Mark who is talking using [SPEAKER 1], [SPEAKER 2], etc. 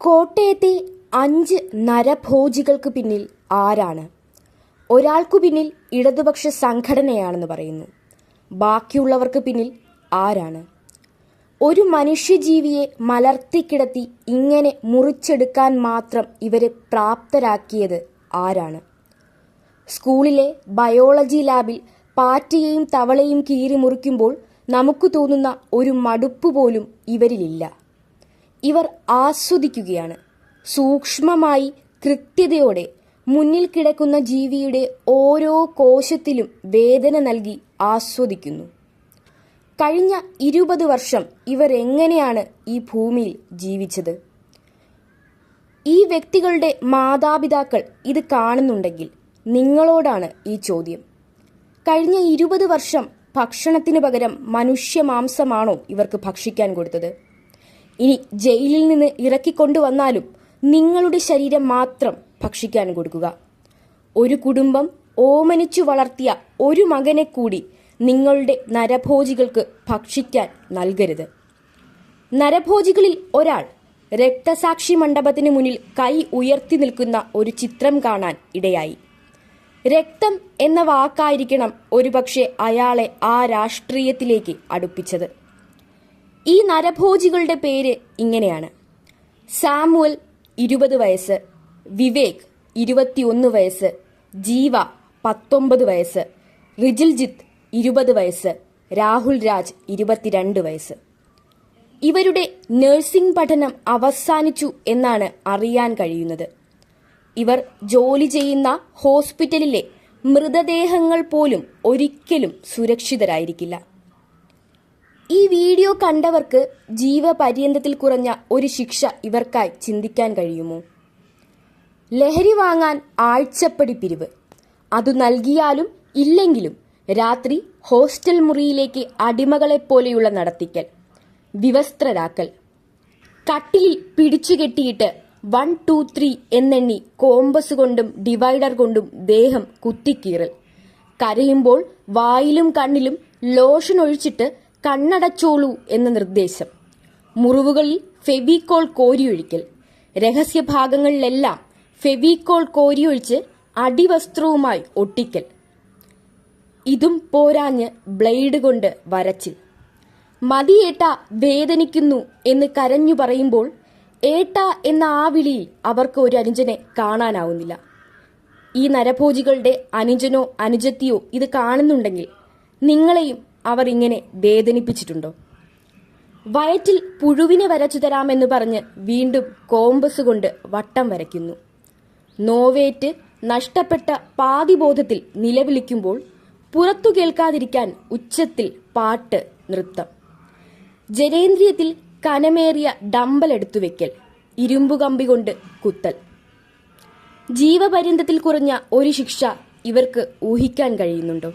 [SPEAKER 1] കോട്ടയത്തെ അഞ്ച് നരഭോജികൾക്ക് പിന്നിൽ ആരാണ്? ഒരാൾക്കു പിന്നിൽ ഇടതുപക്ഷ സംഘടനയാണെന്ന് പറയുന്നു. ബാക്കിയുള്ളവർക്ക് പിന്നിൽ ആരാണ്? ഒരു മനുഷ്യജീവിയെ മലർത്തിക്കിടത്തി ഇങ്ങനെ മുറിച്ചെടുക്കാൻ മാത്രം ഇവരെ പ്രാപ്തരാക്കിയത് ആരാണ്? സ്കൂളിലെ ബയോളജി ലാബിൽ പാറ്റയെയും തവളയും കീറി മുറിക്കുമ്പോൾ നമുക്ക് തോന്നുന്ന ഒരു മടുപ്പ് പോലും ഇവരിലില്ല. ഇവർ ആസ്വദിക്കുകയാണ്. സൂക്ഷ്മമായി കൃത്യതയോടെ മുന്നിൽ കിടക്കുന്ന ജീവിയുടെ ഓരോ കോശത്തിലും വേദന നൽകി ആസ്വദിക്കുന്നു. കഴിഞ്ഞ ഇരുപത് വർഷം ഇവർ എങ്ങനെയാണ് ഈ ഭൂമിയിൽ ജീവിച്ചത്? ഈ വ്യക്തികളുടെ മാതാപിതാക്കൾ ഇത് കാണുന്നുണ്ടെങ്കിൽ നിങ്ങളോടാണ് ഈ ചോദ്യം. കഴിഞ്ഞ ഇരുപത് വർഷം ഭക്ഷണത്തിന് പകരം മനുഷ്യമാംസമാണോ ഇവർക്ക് ഭക്ഷിക്കാൻ കൊടുത്തത്? ഇനി ജയിലിൽ നിന്ന് ഇറക്കിക്കൊണ്ടുവന്നാലും നിങ്ങളുടെ ശരീരം മാത്രം ഭക്ഷിക്കാൻ കൊടുക്കുക. ഒരു കുടുംബം ഓമനിച്ചു വളർത്തിയ ഒരു മകനെ കൂടി നിങ്ങളുടെ നരഭോജികൾക്ക് ഭക്ഷിക്കാൻ നൽകരുത്. നരഭോജികളിൽ ഒരാൾ രക്തസാക്ഷി മണ്ഡപത്തിന് മുന്നിൽ കൈ ഉയർത്തി നിൽക്കുന്ന ഒരു ചിത്രം കാണാൻ ഇടയായി. രക്തം എന്ന വാക്കായിരിക്കണം ഒരുപക്ഷെ അയാളെ ആ രാഷ്ട്രീയത്തിലേക്ക് അടുപ്പിച്ചത്. ഈ നരഭോജികളുടെ പേര് ഇങ്ങനെയാണ്. സാമുവൽ ഇരുപത് വയസ്സ് വിവേക് ഇരുപത്തിയൊന്ന് വയസ്സ് ജീവ പത്തൊമ്പത് വയസ്സ് റിജിൽജിത്ത് ഇരുപത് വയസ്സ് രാഹുൽ രാജ് ഇരുപത്തിരണ്ട് വയസ്സ്. ഇവരുടെ നഴ്സിംഗ് പഠനം അവസാനിച്ചു എന്നാണ് അറിയാൻ കഴിയുന്നത്. ഇവർ ജോലി ചെയ്യുന്ന ഹോസ്പിറ്റലിലെ മൃതദേഹങ്ങൾ പോലും ഒരിക്കലും സുരക്ഷിതരായിരിക്കില്ല. കണ്ടവർക്ക് ജീവപര്യന്തത്തിൽ കുറഞ്ഞ ഒരു ശിക്ഷ ഇവർക്കായി ചിന്തിക്കാൻ കഴിയുമോ? ലഹരി വാങ്ങാൻ ആഴ്ചപ്പടി പിരിവ്. അത് നൽകിയാലും ഇല്ലെങ്കിലും രാത്രി ഹോസ്റ്റൽ മുറിയിലേക്ക് അടിമകളെപ്പോലെയുള്ള നടത്തിക്കൽ വിവസ്ത്രരാക്കൽ. കട്ടിലിൽ പിടിച്ചുകെട്ടിയിട്ട് വൺ ടു ത്രീ എന്നെണ്ണി കോമ്പസ് കൊണ്ടും ഡിവൈഡർ കൊണ്ടും ദേഹം കുത്തിക്കീറൽ. കരയുമ്പോൾ വായിലും കണ്ണിലും ലോഷൻ ഒഴിച്ചിട്ട് കണ്ണടച്ചോളൂ എന്ന നിർദ്ദേശം. മുറിവുകളിൽ ഫെവിക്കോൾ കോരിയൊഴിക്കൽ. രഹസ്യഭാഗങ്ങളിലെല്ലാം ഫെവിക്കോൾ കോരിയൊഴിച്ച് അടിവസ്ത്രവുമായി ഒട്ടിക്കൽ. ഇതും പോരാഞ്ഞ് ബ്ലേഡ് കൊണ്ട് വരച്ചിൽ. മതിയേട്ട വേദനിക്കുന്നു എന്ന് കരഞ്ഞു പറയുമ്പോൾ ഏട്ട എന്ന ആ വിളിയിൽ അവർക്ക് ഒരു അനുജനെ കാണാനാവുന്നില്ല. ഈ നരഭോജികളുടെ അനുജനോ അനുജത്തിയോ ഇത് കാണുന്നുണ്ടെങ്കിൽ നിങ്ങളെയും അവർ ഇങ്ങനെ വേദനിപ്പിച്ചിട്ടുണ്ടോ? വയറ്റിൽ പുഴുവിനെ വരച്ചു തരാമെന്ന് പറഞ്ഞ് വീണ്ടും കോമ്പസ് കൊണ്ട് വട്ടം വരയ്ക്കുന്നു. നോവേറ്റ് നഷ്ടപ്പെട്ട പാതിബോധത്തിൽ നിലവിളിക്കുമ്പോൾ പുറത്തു കേൾക്കാതിരിക്കാൻ ഉച്ചത്തിൽ പാട്ട് നൃത്തം. ജനേന്ദ്രിയത്തിൽ കനമേറിയ ഡമ്പൽ എടുത്തു വെക്കൽ ഇരുമ്പുകമ്പി കൊണ്ട് കുത്തൽ. ജീവപര്യന്തത്തിൽ കുറഞ്ഞ ഒരു ശിക്ഷ ഇവർക്ക് ഊഹിക്കാൻ കഴിയുന്നുണ്ടോ?